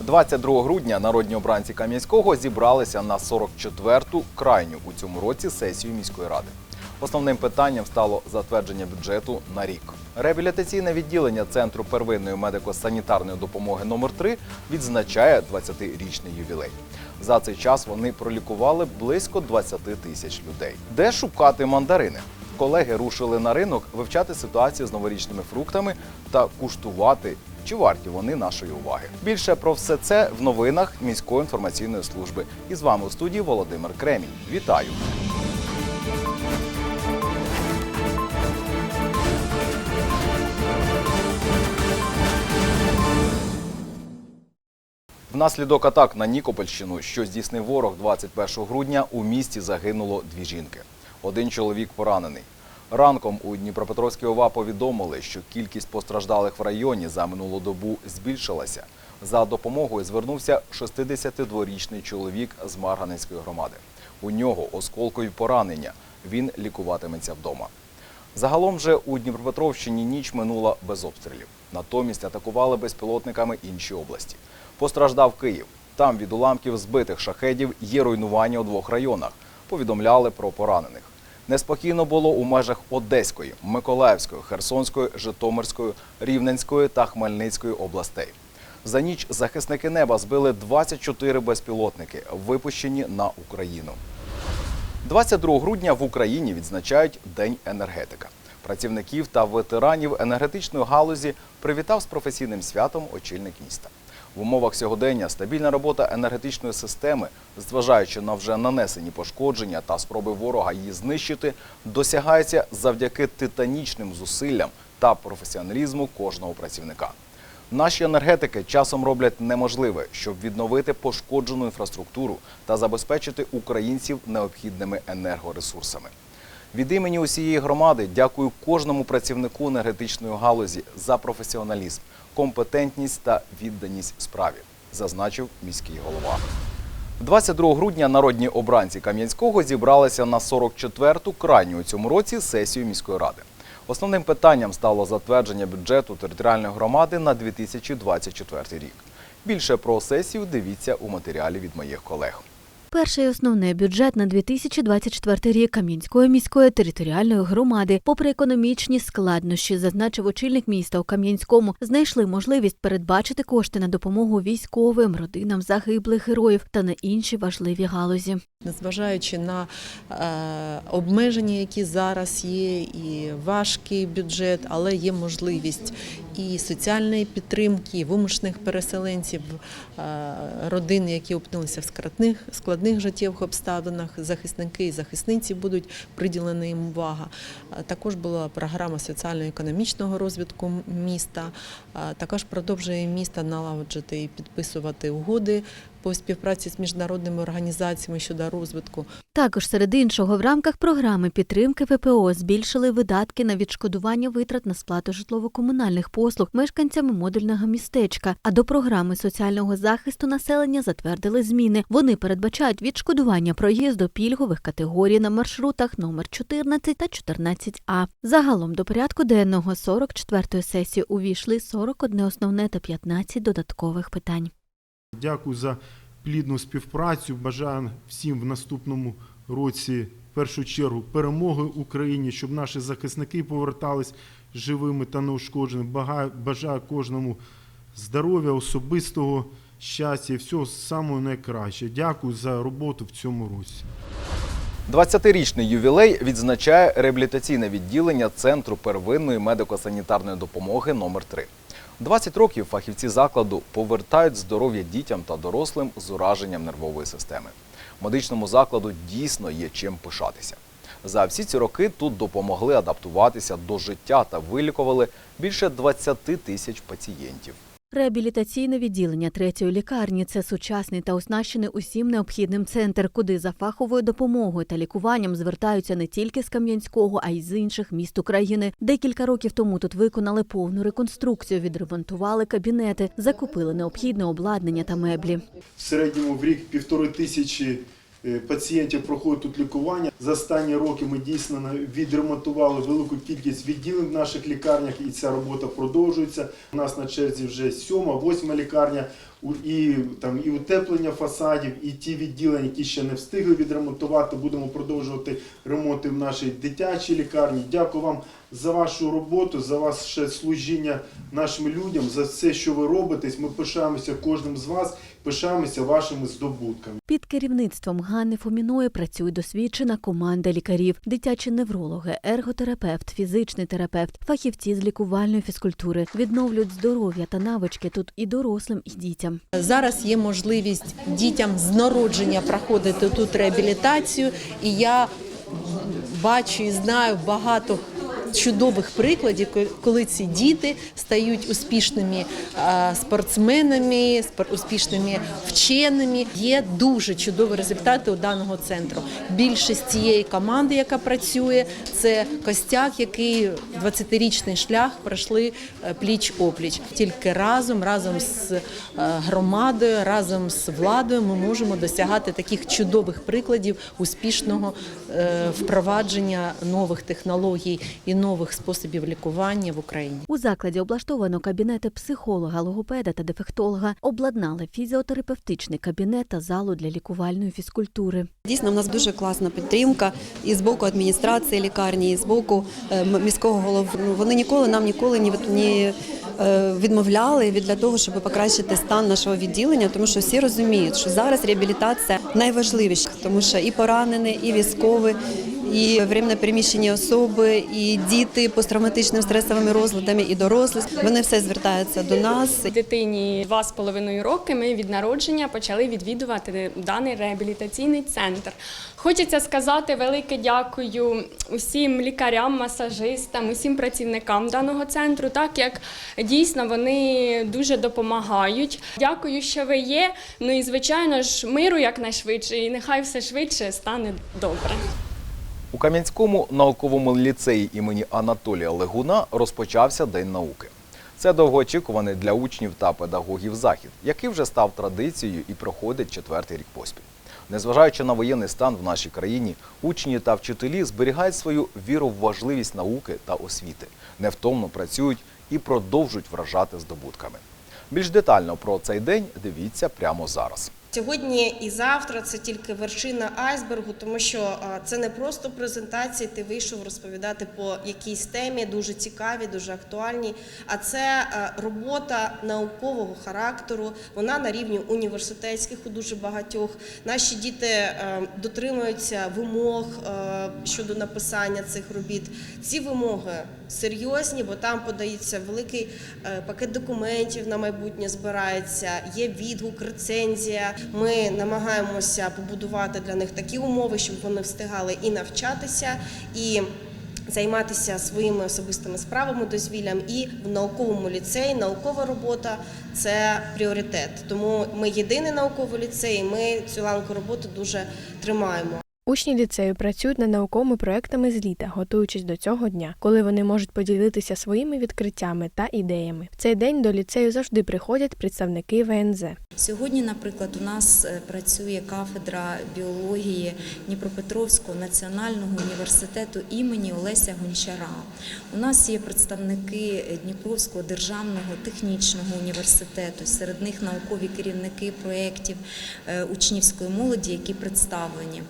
22 грудня народні обранці Кам'янського зібралися на 44-ту крайню у цьому році сесію міської ради. Основним питанням стало затвердження бюджету на рік. Реабілітаційне відділення Центру первинної медико-санітарної допомоги номер 3 відзначає 20-річний ювілей. За цей час вони пролікували близько 20 тисяч людей. Де шукати мандарини? Колеги рушили на ринок вивчати ситуацію з новорічними фруктами та куштувати, чи варті вони нашої уваги. Більше про все це в новинах міської інформаційної служби. І з вами у студії Володимир Кремінь. Вітаю! Внаслідок атак на Нікопольщину, що здійснив ворог 21 грудня, у місті загинуло дві жінки. Один чоловік поранений. Ранком у Дніпропетровській ОВА повідомили, що кількість постраждалих в районі за минулу добу збільшилася. За допомогою звернувся 62-річний чоловік з Марганецької громади. У нього осколкові поранення. Він лікуватиметься вдома. Загалом же у Дніпропетровщині ніч минула без обстрілів. Натомість атакували безпілотниками інші області. Постраждав Київ. Там від уламків збитих шахедів є руйнування у двох районах. Повідомляли про поранених. Неспокійно було у межах Одеської, Миколаївської, Херсонської, Житомирської, Рівненської та Хмельницької областей. За ніч захисники неба збили 24 безпілотники, випущені на Україну. 22 грудня в Україні відзначають День енергетика. Працівників та ветеранів енергетичної галузі привітав з професійним святом очільник міста. В умовах сьогодення стабільна робота енергетичної системи, зважаючи на вже нанесені пошкодження та спроби ворога її знищити, досягається завдяки титанічним зусиллям та професіоналізму кожного працівника. Наші енергетики часом роблять неможливе, щоб відновити пошкоджену інфраструктуру та забезпечити українців необхідними енергоресурсами. Від імені усієї громади дякую кожному працівнику енергетичної галузі за професіоналізм, компетентність та відданість справі, зазначив міський голова. 22 грудня народні обранці Кам'янського зібралися на 44-ту крайню у цьому році сесію міської ради. Основним питанням стало затвердження бюджету територіальної громади на 2024 рік. Більше про сесію дивіться у матеріалі від моїх колег. Перший основний бюджет на 2024 рік Кам'янської міської територіальної громади, попри економічні складнощі, зазначив очільник міста у Кам'янському, знайшли можливість передбачити кошти на допомогу військовим, родинам загиблих героїв та на інші важливі галузі. Незважаючи на е, обмеження, які зараз є, і важкий бюджет, але є можливість і соціальної підтримки, вимушених переселенців, е, родин, які опинилися в складних, складних життєвих обставинах, захисники і захисниці будуть приділена їм увага. Е, Також була програма соціально-економічного розвитку міста. Е, Також продовжує місто налагоджувати і підписувати угоди по співпраці з міжнародними організаціями щодо розвитку. Також серед іншого в рамках програми підтримки ВПО збільшили видатки на відшкодування витрат на сплату житлово-комунальних послуг мешканцями модульного містечка. А до програми соціального захисту населення затвердили зміни. Вони передбачають відшкодування проїзду пільгових категорій на маршрутах номер 14 та 14А. Загалом до порядку денного 44-ї сесії увійшли 41 основне та 15 додаткових питань. Дякую за плідну співпрацю. Бажаю всім в наступному році, в першу чергу, перемоги Україні, щоб наші захисники повертались живими та неушкодженими. Бажаю кожному здоров'я, особистого щастя і всього самого найкраще. Дякую за роботу в цьому році. 20-річний ювілей відзначає реабілітаційне відділення Центру первинної медико-санітарної допомоги номер 3 20 років фахівці закладу повертають здоров'я дітям та дорослим з ураженням нервової системи. Медичному закладу дійсно є чим пишатися. За всі ці роки тут допомогли адаптуватися до життя та вилікували більше 20 тисяч пацієнтів. Реабілітаційне відділення третьої лікарні це сучасний та оснащений усім необхідним центр, куди за фаховою допомогою та лікуванням звертаються не тільки з Кам'янського, а й з інших міст України. Декілька років тому тут виконали повну реконструкцію, відремонтували кабінети, закупили необхідне обладнання та меблі. В середньому в рік півтори тисячі пацієнтів проходить тут лікування. За останні роки ми дійсно відремонтували велику кількість відділень в наших лікарнях, і ця робота продовжується. У нас на черзі вже сьома, восьма лікарня. І там і утеплення фасадів, і ті відділення, які ще не встигли відремонтувати. Будемо продовжувати ремонти в нашій дитячій лікарні. Дякую вам за вашу роботу, за ваше служіння нашим людям, за все, що ви робите. Ми пишаємося кожним з вас, пишаємося вашими здобутками. Під керівництвом Ганни Фоміної працює досвідчена команда лікарів, дитячі неврологи, ерготерапевт, фізичний терапевт, фахівці з лікувальної фізкультури відновлюють здоров'я та навички тут і дорослим, і дітям. Зараз є можливість дітям з народження проходити тут реабілітацію, і я бачу і знаю багато. Чудових прикладів, коли ці діти стають успішними спортсменами, спор- успішними вченими. Є дуже чудові результати у даного центру. Більшість цієї команди, яка працює, це костяк, який 20-річний шлях пройшли е, пліч опліч. Тільки разом, разом з е, громадою, разом з владою, ми можемо досягати таких чудових прикладів успішного е, впровадження нових технологій і нових способів лікування в Україні. У закладі облаштовано кабінети психолога, логопеда та дефектолога, обладнали фізіотерапевтичний кабінет та залу для лікувальної фізкультури. Дійсно, в нас дуже класна підтримка і з боку адміністрації лікарні, і з боку е, міського голови. Ну, Вони ніколи нам ніколи ні, ні е, відмовляли від для того, щоб покращити стан нашого відділення, тому що всі розуміють, що зараз реабілітація найважливіша, тому що і поранені, і військові, і временно переміщені особи, і діти з посттравматичними стресовими розладами, і дорослі. Вони все звертаються до нас. Дитині два з половиною роки ми від народження почали відвідувати даний реабілітаційний центр. Хочеться сказати велике дякую усім лікарям, масажистам, усім працівникам даного центру, так як дійсно вони дуже допомагають. Дякую, що ви є. Ну і звичайно ж миру якнайшвидше, і нехай все швидше стане добре. У Кам'янському науковому ліцеї імені Анатолія Легуна розпочався День науки. Це довгоочікуваний для учнів та педагогів захід, який вже став традицією і проходить четвертий рік поспіль. Незважаючи на воєнний стан в нашій країні, учні та вчителі зберігають свою віру в важливість науки та освіти, невтомно працюють і продовжують вражати здобутками. Більш детально про цей день дивіться прямо зараз. Сьогодні і завтра це тільки вершина айсбергу, тому що це не просто презентації. Ти вийшов розповідати по якійсь темі, дуже цікаві, дуже актуальні. А це робота наукового характеру. Вона на рівні університетських у дуже багатьох. Наші діти дотримуються вимог щодо написання цих робіт. Ці вимоги серйозні, бо там подається великий е, пакет документів на майбутнє збирається, є відгук, рецензія. Ми намагаємося побудувати для них такі умови, щоб вони встигали і навчатися, і займатися своїми особистими справами, дозвіллям. І в науковому ліцеї наукова робота це пріоритет. Тому ми єдиний науковий ліцей. Ми цю ланку роботи дуже тримаємо. Учні ліцею працюють над науковими проектами з літа, готуючись до цього дня, коли вони можуть поділитися своїми відкриттями та ідеями. В цей день до ліцею завжди приходять представники ВНЗ. Сьогодні, наприклад, у нас е, працює кафедра біології Дніпропетровського національного університету імені Олеся Гончара. У нас є представники Дніпровського державного технічного університету, серед них наукові керівники проєктів е, учнівської молоді, які представлені.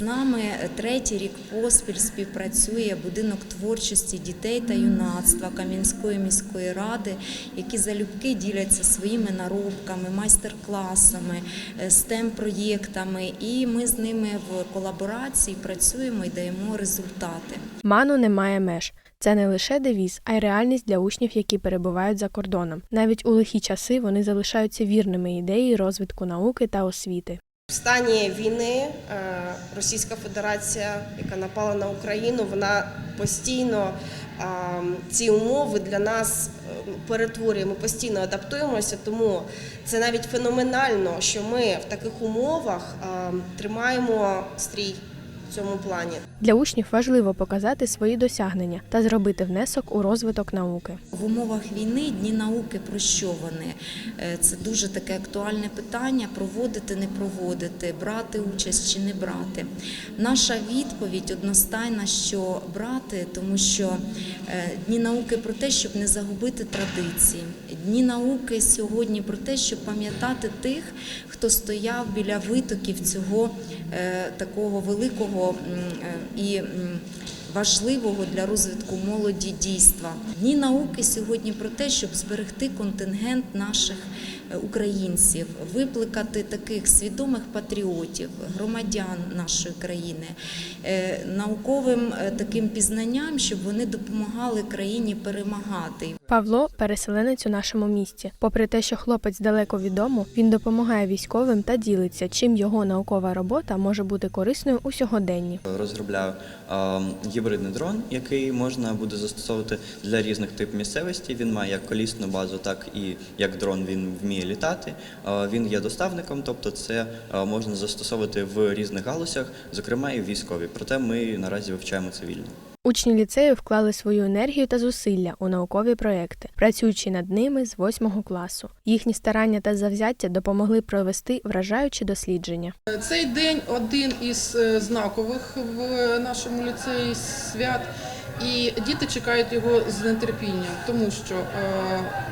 З нами третій рік поспіль співпрацює будинок творчості дітей та юнацтва Кам'янської міської ради, які залюбки діляться своїми наробками, майстер-класами, STEM-проєктами, і ми з ними в колаборації працюємо і даємо результати. Ману немає меж. Це не лише девіз, а й реальність для учнів, які перебувають за кордоном. Навіть у лихі часи вони залишаються вірними ідеї розвитку науки та освіти. В стані війни е, Російська Федерація, яка напала на Україну, вона постійно е, ці умови для нас е, перетворює. Ми постійно адаптуємося, тому це навіть феноменально, що ми в таких умовах тримаємо стрій. В цьому плані. Для учнів важливо показати свої досягнення та зробити внесок у розвиток науки. В умовах війни дні науки про що вони? Е, Це дуже таке актуальне питання: проводити, не проводити, брати участь чи не брати. Наша відповідь одностайна, що брати, тому що е, дні науки про те, щоб не загубити традиції. Дні науки сьогодні про те, щоб пам'ятати тих, хто стояв біля витоків цього е, такого великого м, е, і важливого для розвитку молоді дійства. Дні науки сьогодні про те, щоб зберегти контингент наших е, українців, викликати таких свідомих патріотів, громадян нашої країни, е, науковим таким пізнанням, щоб вони допомагали країні перемагати. Павло переселенець у нашому місті. Попри те, що хлопець далеко від дому, він допомагає військовим та ділиться, чим його наукова робота може бути корисною у сьогоденні. Розробляю е, гібридний дрон, який можна буде застосовувати для різних типів місцевості. Він має як колісну базу, так і як дрон він вміє літати. Е, він є доставником, тобто це можна застосовувати в різних галузях, зокрема і в військовій. Проте ми наразі вивчаємо цивільну. Учні ліцею вклали свою енергію та зусилля у наукові проекти, працюючи над ними з восьмого класу. Їхні старання та завзяття допомогли провести вражаючі дослідження. Цей день один із е, знакових в нашому ліцеї свят. І діти чекають його з нетерпінням, тому що е,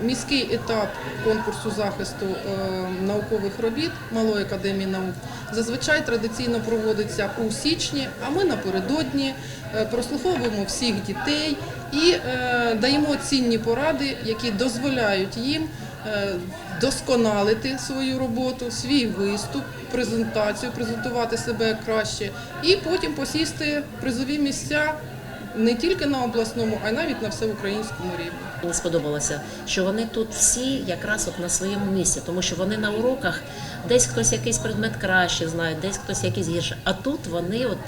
міський етап конкурсу захисту е, наукових робіт Малої академії наук зазвичай традиційно проводиться у січні, а ми напередодні е, прослуховуємо всіх дітей і даємо цінні поради, які дозволяють їм досконалити свою роботу, свій виступ, презентацію, презентувати себе краще, і потім посісти в призові місця не тільки на обласному, а й навіть на всеукраїнському рівні. Мені сподобалося, що вони тут всі якраз от на своєму місці, тому що вони на уроках десь хтось якийсь предмет краще знає, десь хтось якийсь гірше. А тут вони от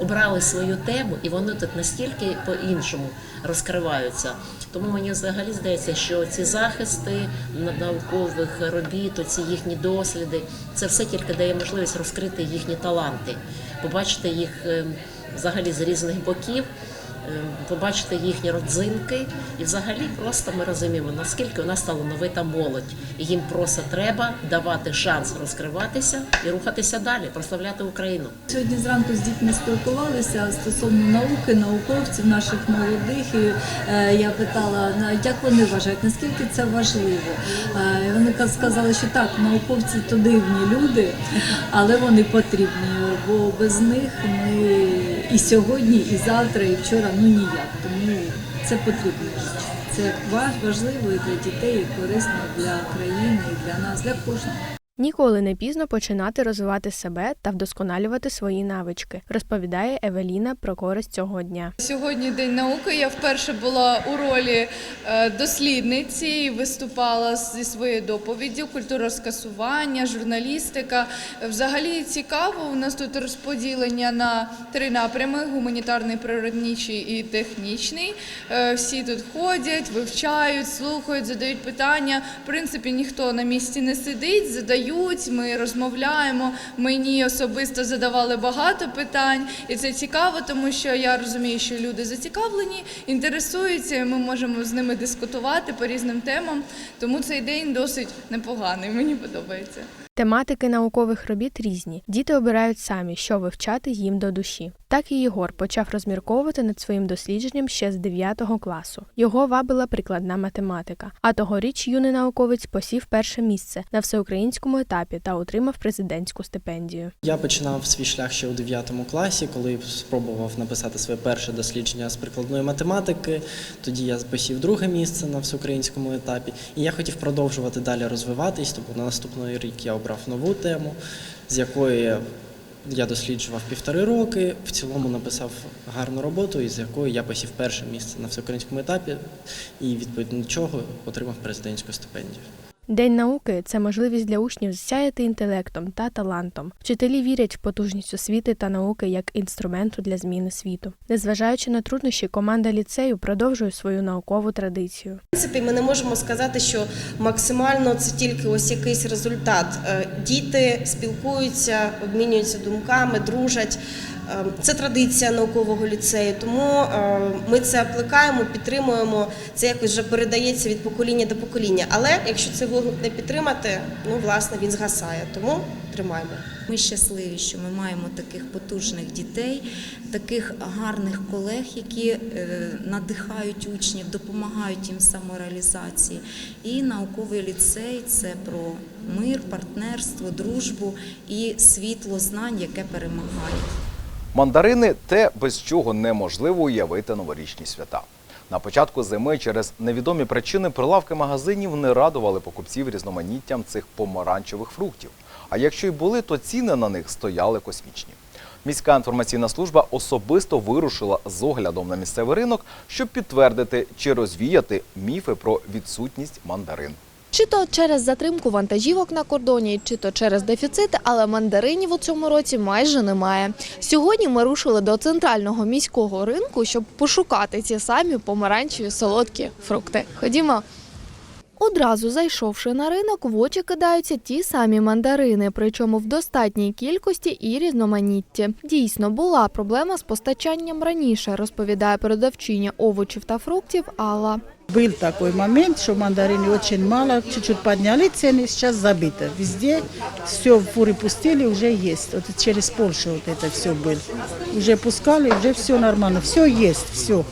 обрали свою тему і вони тут настільки по-іншому розкриваються. Тому мені взагалі здається, що ці захисти на- наукових робіт, ці їхні досліди, це все тільки дає можливість розкрити їхні таланти, побачити їх е, взагалі з різних боків. е, Побачити їхні родзинки, і взагалі просто ми розуміємо, наскільки у нас талановита молодь, і їм просто треба давати шанс розкриватися і рухатися далі, прославляти Україну. Сьогодні зранку з дітьми спілкувалися стосовно науки, науковців наших молодих. І е, я питала, як вони вважають, наскільки це важливо. Е, і вони ка- сказали, що так, науковці то дивні люди, але вони потрібні, бо без них ми і сьогодні, і завтра, і вчора ну ніяк. Тому це потрібно. Це ва- важливо і для дітей, і корисно для країни, і для нас, для кожного. Ніколи не пізно починати розвивати себе та вдосконалювати свої навички, розповідає Евеліна про користь цього дня. Сьогодні день науки. Я вперше була у ролі е, дослідниці і виступала зі своєю доповіддю, культурозкасування, журналістика. Взагалі цікаво. У нас тут розподілення на три напрями: гуманітарний, природничий і технічний. Е, Всі тут ходять, вивчають, слухають, задають питання. В принципі, ніхто на місці не сидить, задають. Ми розмовляємо. Мені особисто задавали багато питань, і це цікаво, тому що я розумію, що люди зацікавлені, інтересуються, і ми можемо з ними дискутувати по різним темам. Тому цей день досить непоганий. Мені подобається. Тематики наукових робіт різні. Діти обирають самі, що вивчати їм до душі. Так і Єгор почав розмірковувати над своїм дослідженням ще з 9 класу. Його вабила прикладна математика. А тогоріч юний науковець посів перше місце на всеукраїнському етапі та отримав президентську стипендію. Я починав свій шлях ще у 9 класі, коли спробував написати своє перше дослідження з прикладної математики. Тоді я посів друге місце на всеукраїнському етапі, і я хотів продовжувати далі розвиватись. Тобто на наступний рік я обрав нову тему, з якої я досліджував півтори роки. В цілому написав гарну роботу, із якої я посів перше місце на всеукраїнському етапі, і відповідно до чого отримав президентську стипендію. День науки це можливість для учнів зсяяти інтелектом та талантом. Вчителі вірять в потужність освіти та науки як інструменту для зміни світу. Незважаючи на труднощі, команда ліцею продовжує свою наукову традицію. В принципі, ми не можемо сказати, що максимально це тільки ось якийсь результат. Е, Діти спілкуються, обмінюються думками, дружать. Е, Це традиція наукового ліцею, тому е, ми це плекаємо, підтримуємо. Це якось вже передається від покоління до покоління. Але якщо цей вогник не підтримати, ну власне він згасає. Тому тримаємо. Ми щасливі, що ми маємо таких потужних дітей, таких гарних колег, які е, надихають учнів, допомагають їм самореалізації. І науковий ліцей це про мир, партнерство, дружбу і світло знань, яке перемагає. Мандарини те, без чого неможливо уявити новорічні свята. На початку зими через невідомі причини прилавки магазинів не радували покупців різноманіттям цих помаранчевих фруктів. А якщо й були, то ціни на них стояли космічні. Міська інформаційна служба особисто вирушила з оглядом на місцевий ринок, щоб підтвердити чи розвіяти міфи про відсутність мандарин. Чи то через затримку вантажівок на кордоні, чи то через дефіцит, але мандаринів у цьому році майже немає. Сьогодні ми рушили до центрального міського ринку, щоб пошукати ці самі помаранчеві солодкі фрукти. Ходімо. Одразу зайшовши на ринок, в очі кидаються ті самі мандарини, причому в достатній кількості і різноманітті. Дійсно, була проблема з постачанням раніше, розповідає продавчиня овочів та фруктів Алла. Был такой момент, что мандарины очень мало, чуть-чуть подняли цены, сейчас забито. Везде все фуры пустили, уже есть. Вот через Польшу вот это все было. Уже пускали, уже все нормально, все есть, все.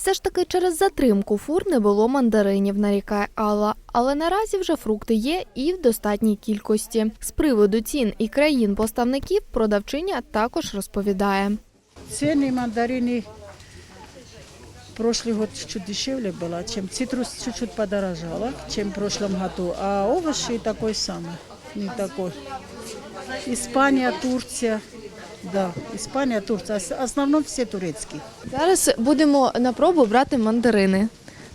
Все ж таки через затримку фур не було мандаринів, нарікає Алла. Але наразі вже фрукти є і в достатній кількості. З приводу цін і країн-поставників продавчиня також розповідає. Цены мандарины прошлый год чуть-чуть дешевле было, чем цитрус чуть-чуть подорожало, чем в прошлом году. А овощи такой самый, не такой. Испания, Турция, да, Испания, Турция. В основном все турецкие. Зараз будемо на пробу брати мандарини.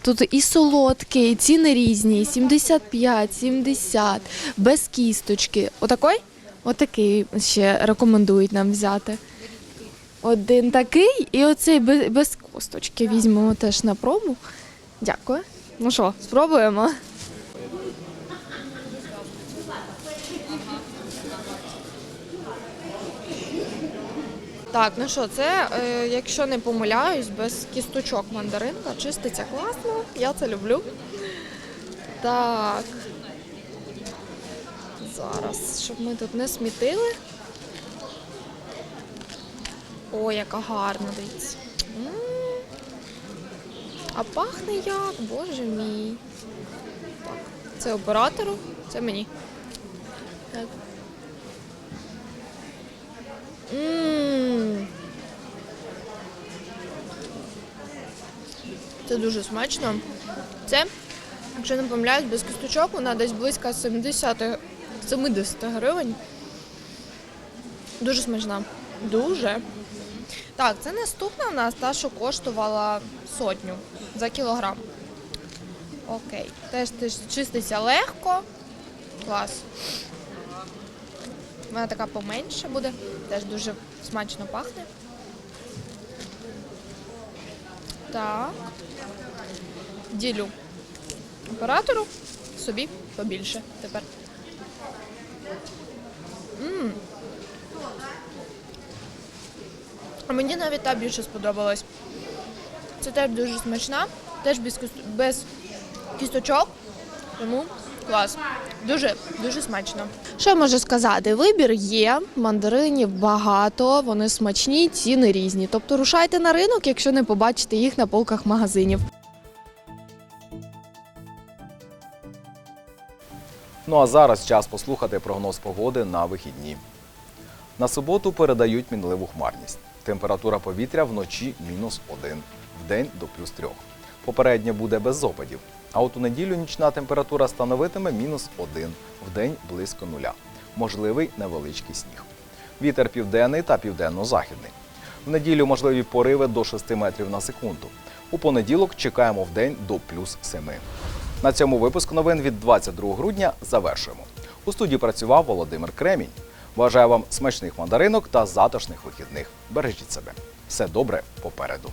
Тут і солодкі, і ціни різні: 75, 70, без кісточки. Отакой? Отакий ще рекомендують нам взяти. Один такий і оцей без косточки візьмемо теж на пробу. Дякую. Ну що, спробуємо? Так, ну що, це, е, якщо не помиляюсь, без кісточок мандаринка, чиститься класно, я це люблю. Так. Зараз, щоб ми тут не смітили. О, яка гарна, дивіться. А пахне як, боже мій. Так, це оператору, це мені. Так. М. Це дуже смачно. Це, якщо не помиляюсь, без кісточок вона десь близько 70, 70 гривень. Дуже смачна. Дуже. Так, це наступна у нас та, що коштувала сотню за кілограм. Окей. Теж, теж чиститься легко. Клас. Вона така поменше буде, теж дуже смачно пахне. Так. Ділю оператору собі побільше тепер. М. А мені навіть та більше сподобалась. Це теж дуже смачна, теж без кісточок, тому клас. Дуже, дуже смачно. Що я можу сказати? Вибір є, мандаринів багато, вони смачні, ціни різні. Тобто рушайте на ринок, якщо не побачите їх на полках магазинів. Ну а зараз час послухати прогноз погоди на вихідні. На суботу передають мінливу хмарність. Температура повітря вночі мінус 1, вдень до плюс 3. Попередньо буде без опадів. А от у неділю нічна температура становитиме мінус 1, вдень близько нуля. Можливий невеличкий сніг. Вітер південний та південно-західний. В неділю можливі пориви до 6 метрів на секунду. У понеділок чекаємо в день до плюс 7. На цьому випуск новин від 22 грудня завершуємо. У студії працював Володимир Кремінь. Бажаю вам смачних мандаринок та затишних вихідних. Бережіть себе. Все добре попереду.